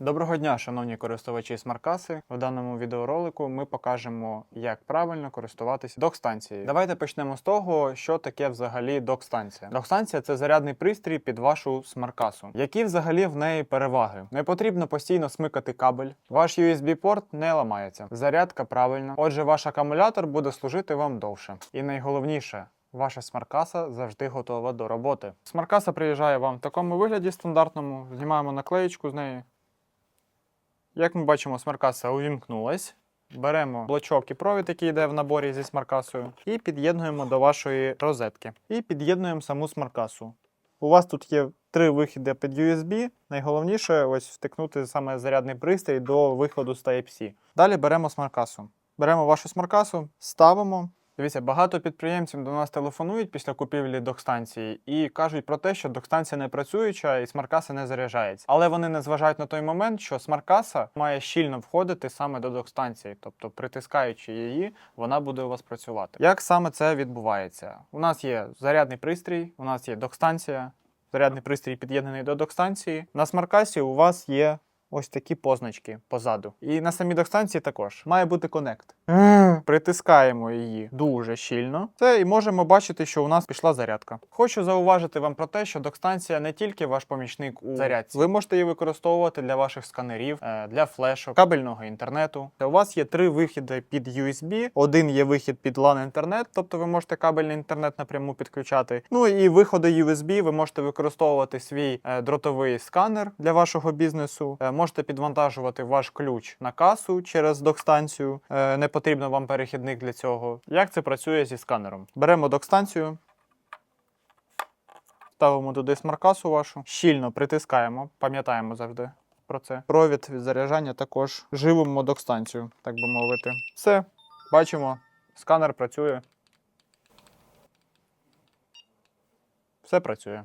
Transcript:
Доброго дня, шановні користувачі смаркаси. В даному відеоролику ми покажемо, як правильно користуватися док-станцією. Давайте почнемо з того, що таке взагалі док-станція. Док-станція це зарядний пристрій під вашу смаркасу. Які взагалі в неї переваги? Не потрібно постійно смикати кабель. Ваш USB-порт не ламається. Зарядка правильна. Отже, ваш акумулятор буде служити вам довше. І найголовніше. Ваша смаркаса завжди готова до роботи. Смаркаса приїжджає вам в такому вигляді стандартному. Знімаємо наклеєчку з неї. Як ми бачимо, смаркаса увімкнулась. Беремо блочок і провід, який йде в наборі зі смаркасою, і під'єднуємо до вашої розетки. І під'єднуємо саму смаркасу. У вас тут є три вихіди під USB. Найголовніше ось втикнути саме зарядний пристрій до виходу з Type-C. Далі беремо смаркасу. Беремо вашу смаркасу, ставимо. Дивіться, багато підприємців до нас телефонують після купівлі док-станції і кажуть про те, що док-станція не працююча і смаркаса не заряджається. Але вони не зважають на той момент, що смаркаса має щільно входити саме до док-станції, тобто притискаючи її, вона буде у вас працювати. Як саме це відбувається? У нас є зарядний пристрій, у нас є док-станція, зарядний пристрій під'єднаний до док-станції. На смаркасі у вас є ось такі позначки позаду. І на самій док-станції також має бути конект. Притискаємо її дуже щільно. Це і можемо бачити, що у нас пішла зарядка. Хочу зауважити вам про те, що док-станція не тільки ваш помічник у зарядці. Ви можете її використовувати для ваших сканерів, е, для флешок, кабельного інтернету. У вас є три вихіди під USB. Один є вихід під LAN інтернет, тобто ви можете кабельний інтернет напряму підключати. Ну і виходи USB ви можете використовувати свій е, дротовий сканер для вашого бізнесу. Можете підвантажувати ваш ключ на касу через док-станцію. Е, не потрібно вам перехідник для цього. Як це працює зі сканером? Беремо док-станцію. Ставимо туди смаркасу вашу, щільно притискаємо, пам'ятаємо завжди про це. Провід від заряджання також живимо док-станцію, так би мовити. Все, бачимо, сканер працює. Все працює.